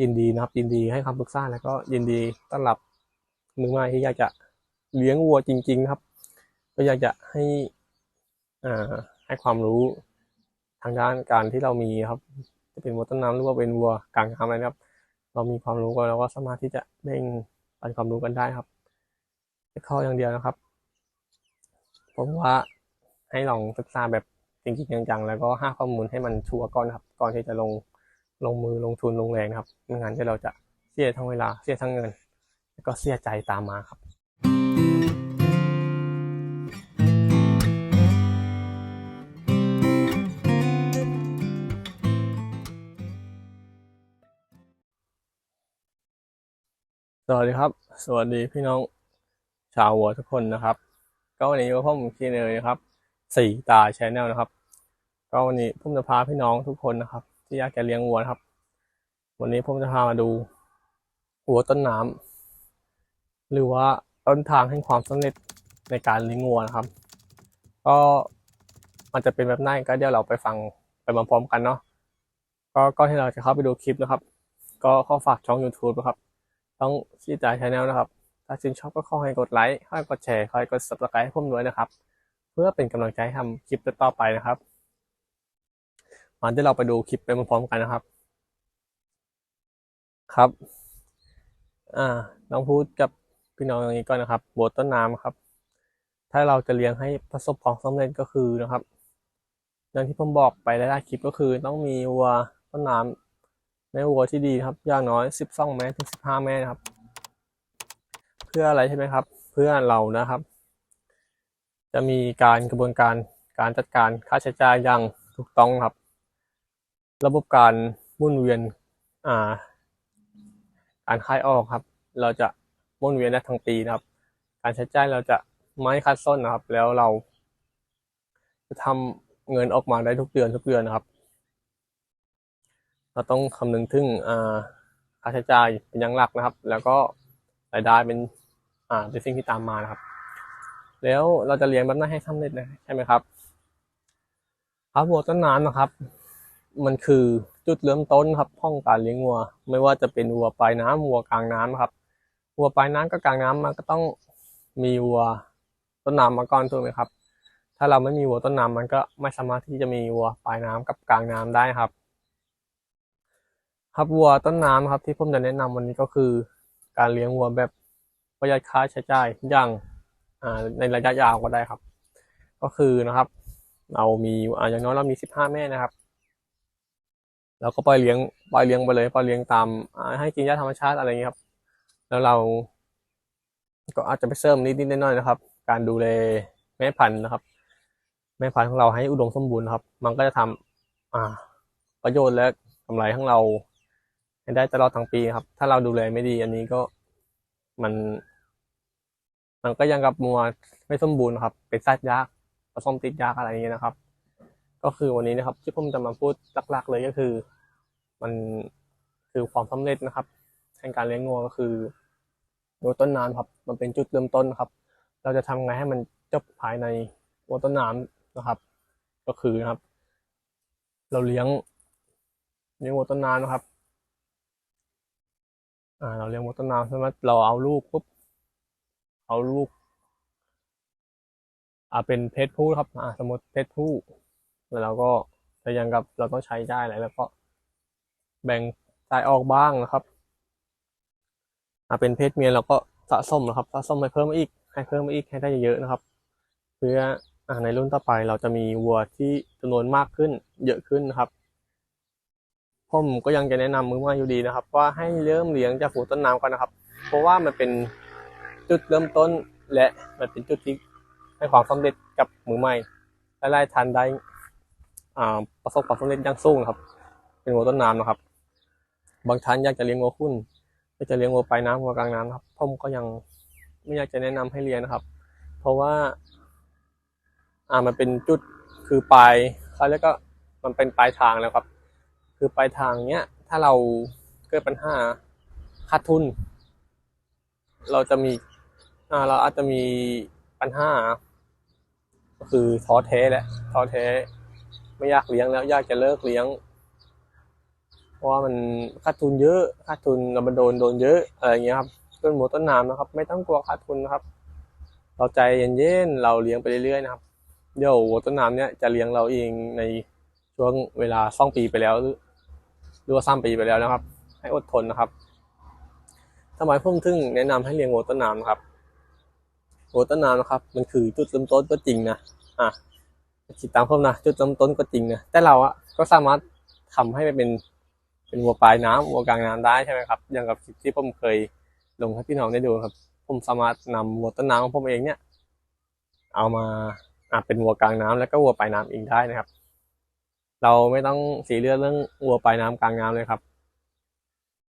ยินดีนะครับ ยินดีให้คำปรึกษาแล้วก็ยินดีต้อนรับมือใหม่ที่อยากจะเลี้ยงวัวจริง ๆ ครับ ก็อยากจะให้อ่าให้ความรู้ทางด้านการที่เรามีครับ จะเป็นวัวต้นน้ำหรือว่าเป็นวัวกลางน้ำอะไรนะครับ เรามีความรู้ก็เราก็สามารถที่จะแบ่งปันความรู้กันได้ครับแต่ข้ออย่างเดียวนะครับ ผมว่าให้ลองศึกษาแบบจริงๆจังๆแล้วก็หาข้อมูลให้มันชัวร์ก่อนครับ ก่อนที่จะลง ลงมือลงทุนลงแรงนะครับไม่งั้นเดี๋ยวเราจะเสียทั้งเวลาเสียทั้งเงิน แล้วก็เสียใจตามมาครับ สวัสดีครับ สวัสดีพี่น้องชาววัวทุกคนนะครับ ก็วันนี้ก็ผมคีเนยนะครับสี่ตาชแนลนะครับ ก็วันนี้ผมจะพาพี่น้องทุกคนนะครับ ที่อยากจะเลี้ยงวัวนะครับ วันนี้ผมจะพามาดูวัวต้นน้ำหรือว่าต้นทางแห่งความสำเร็จในการเลี้ยงวัวนะครับ ก็มันจะเป็นแบบไหนก็เดี๋ยวเราไปฟังไปพร้อมๆกันเนาะก็ก่อนที่เราจะเข้าไปดูคลิปนะครับ ก็ขอฝากช่อง YouTube นะครับต้องชี้จ่ายชาแนลนะครับ ถ้าชื่นชอบก็ขอให้กดไลค์ขอให้กดแชร์ขอให้กด subscribe ให้ผมด้วยนะครับ เพื่อเป็นกำลังใจทำคลิปต่อไปนะครับ มาเดี๋ยวเราไปดูคลิปไปพร้อมๆกันนะครับ ครับ อ่าน้องพูดกับพี่น้องอย่างนี้ก่อนนะครับบทต้นน้ำครับ ถ้าเราจะเลี้ยงให้ประสบความสำเร็จก็คือนะครับอย่างที่ผมบอกไปหลายๆคลิปก็คือ ต้องมีวัวต้นน้ำแม่วัวที่ดีครับ อย่างน้อยสิบสองแม่ถึงสิบห้าแม่นะครับ เพื่ออะไรใช่ไหมครับ เพื่อเรานะครับ จะมีการกระบวนการการจัดการค่าใช้จ่ายอย่างถูกต้องครับ ระบบการหมุนเวียนอ่าการคายออกครับ เราจะหมุนเวียนได้ทั้งปีนะครับ การใช้จ่ายเราจะไม่คัดส้นนะครับ แล้วเรา จะทำเงินออกมาได้ทุกเดือนทุกเดือนนะครับ เราต้องคำนึงถึงอ่าค่าใช้จ่ายเป็นอย่างหลักนะครับ แล้วก็รายได้เป็นอ่าเป็นสิ่งที่ตามมานะครับ แล้วเราจะเลี้ยงแบบนั้นให้สำเร็จนะใช่ไหมครับครับวัวต้นน้ำนะครับ มันคือจุดเริ่มต้นครับห้องการเลี้ยงวัว ไม่ว่าจะเป็นวัวปลายน้ำวัวกลางน้ำครับวัวปลายน้ำกับกลางน้ำมันก็ต้องมีวัวต้นน้ำมาก่อนถูกไหมครับ ถ้าเราไม่มีวัวต้นน้ำมันก็ไม่สามารถที่จะมีวัวปลายน้ำกับกลางน้ำได้ครับ ครับวัวต้นน้ำครับที่ผมจะแนะนำวันนี้ก็คือ การเลี้ยงวัวแบบประหยัดค่าใช้จ่ายอย่างในระยะยาวก็ได้ครับ ก็คือนะครับ เรามีอ่าอย่างน้อยเรามีสิบห้าแม่นะครับ เราก็ปล่อยเลี้ยงปล่อยเลี้ยงไปเลยปล่อยเลี้ยงตามให้กินหญ้าธรรมชาติอะไรอย่างนี้ครับ แล้วเรา ก็อาจจะไปเสริมนิดๆหน่อยๆนะครับ การดูแลแม่พันธุ์นะครับ แม่พันธุ์ของเราให้อุดมสมบูรณ์ครับ มันก็จะทำอ่า ประโยชน์และกำไรของเราได้ตลอดทั้งปีครับ ถ้าเราดูแลไม่ดีอันนี้ก็มัน มันก็ยังกับมัวไม่สมบูรณ์ครับ เป็นสัตว์ยากผสมติดยากอะไรอย่างเงี้ยนะครับ ก็คือวันนี้นะครับที่ผมจะมาพูดหลักๆเลยก็คือ มันคือความสำเร็จนะครับแห่งการเลี้ยงงัวก็คือวัวต้นน้ำครับ มันเป็นจุดเริ่มต้นครับ เราจะทำไงให้มันจบภายในวัวต้นน้ำนะครับ ก็คือนะครับ เราเลี้ยงเลี้ยงวัวต้นน้ำนะครับอ่าเราเลี้ยงวัวต้นน้ำใช่ไหมเราเอาลูกปุ๊บเอาลูกอ่าเป็นเพศผู้ครับอ่าสมมติเพศผู้แล้วเราก็จะยังกับเราต้องใช้ได้อะไรแล้วก็ แบ่งจ่ายออกบ้างนะครับอ่าเป็นเพศเมียเราก็สะสมนะครับสะสมให้เพิ่มอีก ให้เพิ่มอีกให้ได้เยอะๆนะครับ เพื่ออในรุ่นต่อไปเราจะมีวัวที่จำนวนมากขึ้น เยอะขึ้นนะครับผมก็ยังจะแนะนำมือใหม่อยู่ดีนะครับ ว่าให้เริ่มเลี้ยงจากฝูต้นน้ำก่อนนะครับ เพราะว่ามันเป็นจุดเริ่มต้นและมันเป็นจุดที่ให้ความสำเร็จกับมือใหม่ไล่ทันได้ประสบความสำเร็จอย่างสูงนะครับ เป็นวัวต้นน้ำนะครับ บางท่านอยากจะเลี้ยงวัวคุ้นอยากจะเลี้ยงวัวปลายน้ำวัวกลางน้ำครับผมก็ยังไม่อยากจะแนะนำให้เลี้ยงนะครับ เพราะว่า อ่ามันเป็นจุดคือปลายเขาเรียกก็มันเป็นปลายทางแล้วครับ คือปลายทางเนี้ย ถ้าเราเกิดปัญหาขาดทุน เราจะมีอ่าเราอาจจะมีปัญหาก็คือท้อแท้แหละท้อแท้ ไม่อยากเลี้ยงแล้วอยากจะเลิกเลี้ยง ราะว่ามันขาดทุนเยอะขาดทุนเรามาโดนโดนเยอะอะไรอย่างเงี้ยครับต้นหมูต้นน้ำนะครับ ไม่ต้องกลัวขาดทุนนะครับ เราใจเย็นๆเราเลี้ยงไปเรื่อยๆนะครับเดี๋ยววัวต้นน้ำเนี่ยจะเลี้ยงเราเองในช่วงเวลาสองปีไปแล้วหรือหรือว่าสามปีไปแล้วนะครับ ให้อดทนนะครับทำไมผมถึงแนะนำให้เลี้ยงวัวต้นน้ำนะครับวัวต้นน้ำนะครับ มันคือจุดเริ่มต้นก็จริงนะอะคิดตามผมนะจุดเริ่มต้นก็จริงนะแต่เราอะก็สามารถทำให้มันเป็น เป็นวัวปลายน้ำวัวกลางน้ำได้ใช่ไหมครับอย่างกับคลิปที่ผมเคยลงให้พี่น้องได้ดูครับ ผมสามารถนำวัวต้นน้ำของผมเองเนี่ย เอามาอะเป็นวัวกลางน้ำแล้วก็วัวปลายน้ำเองได้นะครับ เราไม่ต้องสีเลือดเรื่องวัวปลายน้ำกลางน้ำเลยครับ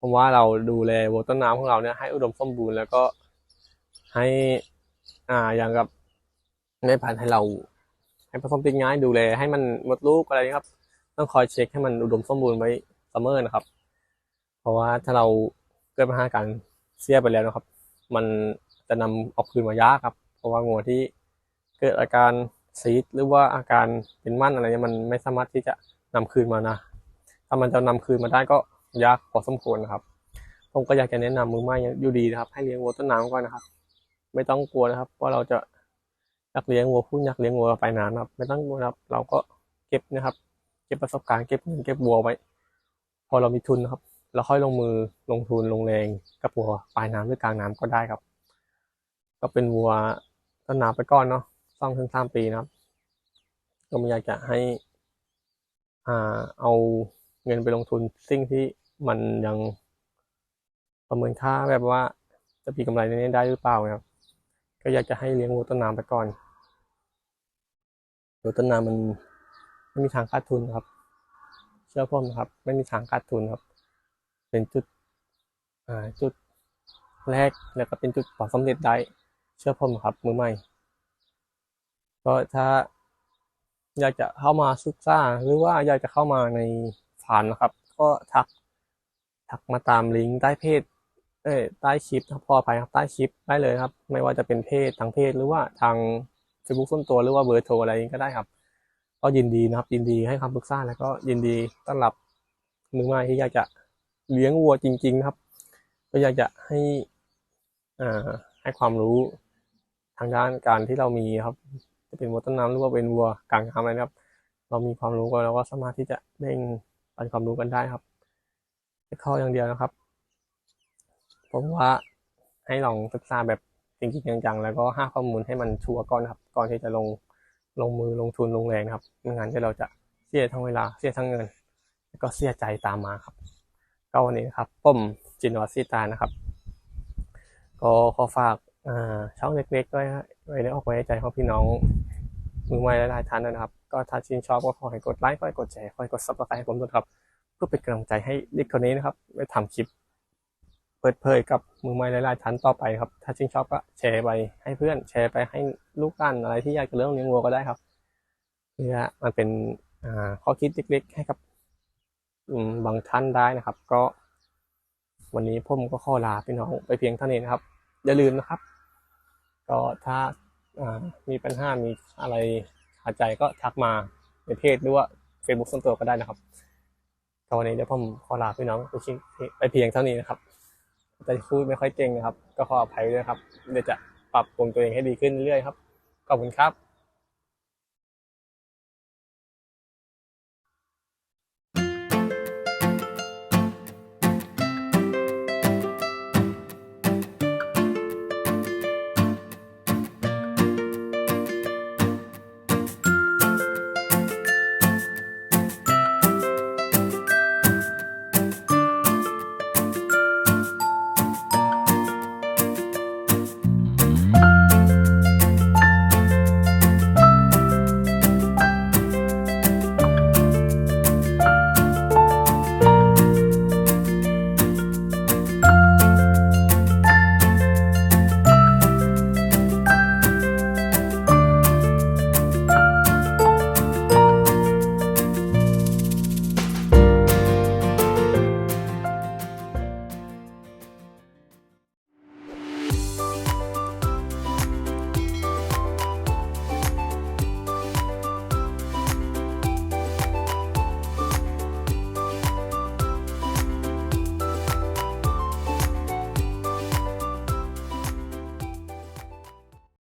ผมว่าเราดูแลวัวต้นน้ำของเราเนี่ยให้อุดมสมบูรณ์แล้วก็ให้อ่าอย่างกับแม่พันให้เรา ให้ผสมติดง่ายดูแลให้มันหมดลูกอะไรนะครับ ต้องคอยเช็คให้มันอุดมสมบูรณ์ไว้ เสมอนะครับ เพราะว่าถ้าเราเกิดปัญหาการเสียไปแล้วนะครับ มันจะนำเอาคืนมายากครับ เพราะว่างัวที่เกิดอาการซีดหรือว่าอาการเป็นมั่นอะไรเนี่ยมันไม่สามารถที่จะนำคืนมานะ ถ้ามันจะนำคืนมาได้ก็ยากพอสมควรนะครับ ผมก็อยากจะแนะนำมือใหม่อยู่ดีนะครับ ให้เลี้ยงวัวต้นน้ำก่อนนะครับ ไม่ต้องกลัวนะครับว่าเราจะอยากเลี้ยงวัวผู้อยากเลี้ยงวัวไปนานะครับ ไม่ต้องกลัวนะครับ เราก็เก็บนะครับ เก็บประสบการณ์เก็บเงินเก็บวัวไว้ พอเรามีทุนนะครับเราค่อยลงมือลงทุนลงแรงกับวัวปลายน้ำหรือกลางน้ำก็ได้ครับ ก็เป็นวัวต้นน้ำไปก่อนเนาะสองถึงสามปีนะครับ ก็ไม่อยากจะให้อ่าเอาเงินไปลงทุนสิ่งที่มันยังประเมินค่าแบบว่าจะมีกำไรในนี้ได้หรือเปล่านะครับ ก็อยากจะให้เลี้ยงวัวต้นน้ำไปก่อนวัวต้นน้ำมันไม่มีทางขาดทุนครับ ชื่อผมนะครับ ไม่มีทางขาดทุนครับ เป็นจุดอ่าจุดแรกแล้วก็เป็นจุดประสบความสำเร็จได้ เชื่อผมครับ มือใหม่ก็ถ้าอยากจะเข้ามาศึกษาหรือว่าอยากจะเข้ามาในฝันนะครับ ก็ทักทักมาตามลิงก์ใต้เพจเอ้ยใต้คลิปนะพออภัยครับใต้คลิปได้เลยครับ ไม่ว่าจะเป็นเพจทางเพจหรือว่าทาง Facebook ส่วนตัวหรือว่าเบอร์โทรอะไรก็ได้ครับ ก็ยินดีนะครับ ยินดีให้คำปรึกษาแล้วก็ยินดีต้อนรับมือใหม่ที่อยากจะเลี้ยงวัวจริง ๆ นะครับ ก็อยากจะให้อ่าให้ความรู้ทางด้านการที่เรามีครับ จะเป็นวัวต้นน้ำหรือว่าเป็นวัวกลางน้ำอะไรนะครับ เรามีความรู้ก็เราก็สามารถที่จะแบ่งปันความรู้กันได้ครับแค่ข้ออย่างเดียวนะครับ ผมว่าให้ลองศึกษาแบบจริงๆจังๆ แล้วก็หาข้อมูลให้มันชัวร์ก่อนครับ ก่อนที่จะลง ลงมือลงทุนลงแรงนะครับไม่งั้นที่เราจะเสียทั้งเวลาเสียทั้งเงิน แล้วก็เสียใจตามมาครับ ก็วันนี้นะครับผมจินวัตซีตานะครับ ก็ขอฝากช่องเล็กๆด้วยไว้ในออกไว้ในใจของพี่น้องมือใหม่หลายๆท่านนะครับ ก็ถ้าชื่นชอบก็ขอให้กดไลค์ขอให้กดแชร์ขอให้กดซับสไครต์ให้ผมด้วยครับเพื่อเป็นกำลังใจให้เด็กคนนี้นะครับไปทำคลิป เปิดเผยกับมือใหม่หลายๆท่านต่อไปครับ ถ้าชื่นชอบก็แชร์ไปให้เพื่อนแชร์ไปให้ลูกกันอะไรที่อยากจะเลี้ยงเลี้ยงวัวก็ได้ครับเพื่อมันเป็นข้อคิดเล็กๆ ให้กับบางท่านได้นะครับ ก็วันนี้ผมก็ขอลาพี่น้องไปเพียงเท่านี้นะครับ อย่าลืมนะครับ ก็ถ้ามีปัญหา มีอะไรขาดใจก็ทักมาในเพจหรือว่า Facebook ส่วนตัวก็ได้นะครับก็วันนี้เดี๋ยวผมขอลาพี่น้องไปเพียงเท่านี้นะครับ แต่พูดไม่ค่อยเก่งนะครับ ก็ขออภัยด้วยครับเดี๋ยวจะปรับปรุงตัวเองให้ดีขึ้นเรื่อยๆครับ ขอบคุณครับ